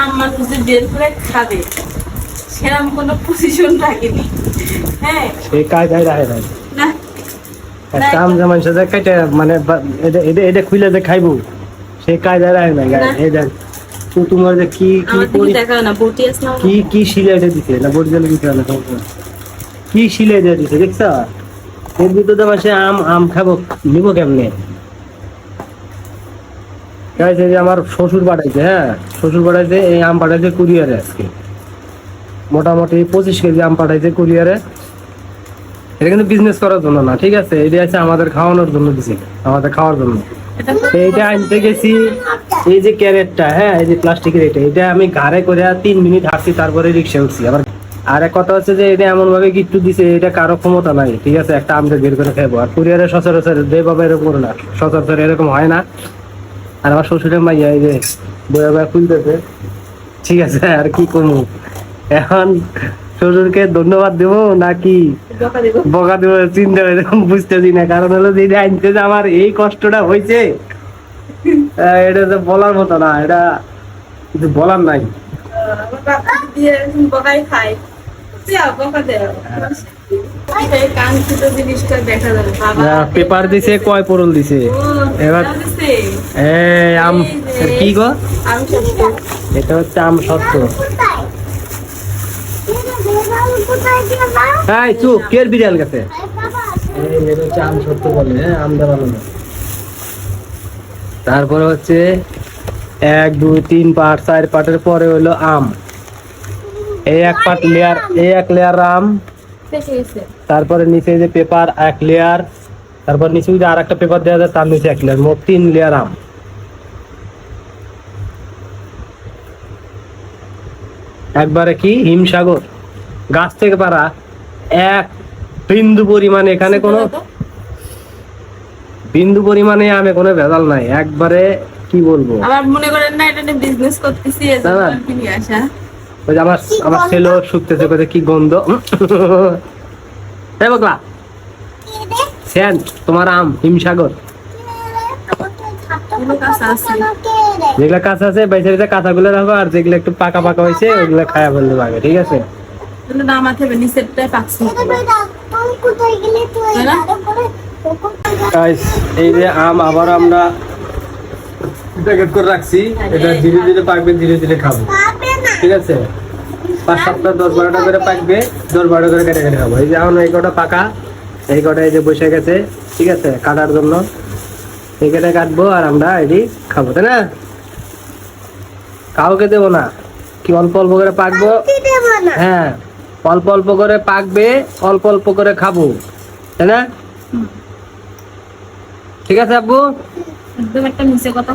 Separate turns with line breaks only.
আম মানুষে বের করে খাবে। সেরকম কোনো পজিশন রাখেনি। হ্যাঁ?
কায়দায় রাখে নাই
না।
একটা আম সাথে কেটে মানে এটা- এটা এটা খুলে যে খাইবো সেই কায়দায় রাখে
না।
এই দেখ তো তোমার যে কি কি
আমার
করি
না
কি না বড়ি জলে দিতে হবে কি সিলাই দিয়ে দিছে দেখছ? এর ভিতরে আম আম খাব নিব কেমনে? যে আমার শ্বশুর পাঠাইছে হ্যাঁ? শ্বশুর পাঠাইছে এই আম পাঠাইছে কুরিয়ারে আজকে। মোটামুটি পঁচিশ কেজি আম পাঠাইছে কুরিয়ারে। এটা কিন্তু বিজনেস করার জন্য না, ঠিক আছে? এটা আছে আমাদের খাওয়ানোর জন্য দিছে, আমাদের খাওয়ার জন্য। এইটা আনতে গেছি, এই যে ক্যারেটটা হ্যাঁ? এই যে প্লাস্টিকের এটা এটা আমি ঘাড়ে করে তিন মিনিট হাঁটছি, তারপরে রিক্সা উঠছি। আবার আর এক কথা হচ্ছে যে, এটা এমন ভাবে গিফট দিছে, এটা কারও ক্ষমতা নাই, ঠিক আছে? একটা আমটা বের করে খাইবো। আর কুরিয়ারে সচরাচর যেভাবে এরকম না, সচরাচর এরকম হয় না। আর আমার শ্বশুরের মাইয়া এই যে বয়া বয়া খুলতেছে। ঠিক আছে আর কি করব? এখন শ্বশুরকে ধন্যবাদ দেবো নাকি
বকা দেবো?
চিন্তা এরকম বুঝতেছি না। কারণ হলো যে আনতে যে আমার এই কষ্টটা হয়েছে এটা তো বলার মতো না এটা কিছু বলার নাই।
দিয়ে বকাই খায়
পেপার দিছে কয় পরল দিছে? এবার- আম কি গো? এটা হচ্ছে আম সত্য। এই চুপ কের বিড়াল গেছে? এটা হচ্ছে আম সত্য বলে হ্যাঁ আম দেওয়ানো তারপরে হচ্ছে এক দুই তিন পাট চার পাটের পরে হলো আম। এই এক পাট লেয়ার এই এক লেয়ার আম তারপরে নিচে যে পেপার এক লেয়ার তারপর নিচে যদি আর একটা পেপার দেওয়া যায় তার নিচে এক লেয়ার মোট তিন লেয়ার আম। একবারে কি? হিমসাগর। গাছ থেকে পারা এক বিন্দু পরিমাণে এখানে কোনো বিন্দু পরিমাণে আমে কোনো ভেজাল নাই। একবারে কি বলব?
আবার মনে করেন না এটা বিজনেস করতেছি এজন্য নিয়ে আসা।
ওই যে আমার আমার ছেলে শুকতেছে কোথায় কি গন্ধ? এই বকলা। সেন তোমার আম হিমসাগর।
এগুলো কাঁচা আছে
যেগুলা কাঁচা আছে বাইসে বাইসে কাঁচা গুলো রাখো আর যেগুলো একটু পাকা পাকা হয়েছে ওগুলো খায়া ফেলতে পারবে ঠিক আছে? এই যে আম আবার আমরা প্যাকেট করে রাখছি। এটা ধীরে ধীরে পাকবে ধীরে ধীরে খাব। ঠিক আছে? পাঁচ সপ্তাহ দশ বারোটা করে পাকবে দশ বারোটা করে কেটে কেটে খাব। এই যে এখন এই কটা পাকা এই কটা এই যে বসে গেছে ঠিক আছে কাটার জন্য। এই কেটে কাটবো আর আমরা এটি খাব তাই না? কাউকে দেবো না। কি অল্প অল্প করে পাকবো? হ্যাঁ অল্প অল্প করে পাকবে অল্প অল্প করে খাব তাই না? ঠিক আছে আব্বু?
একদম একটা নিচে কথা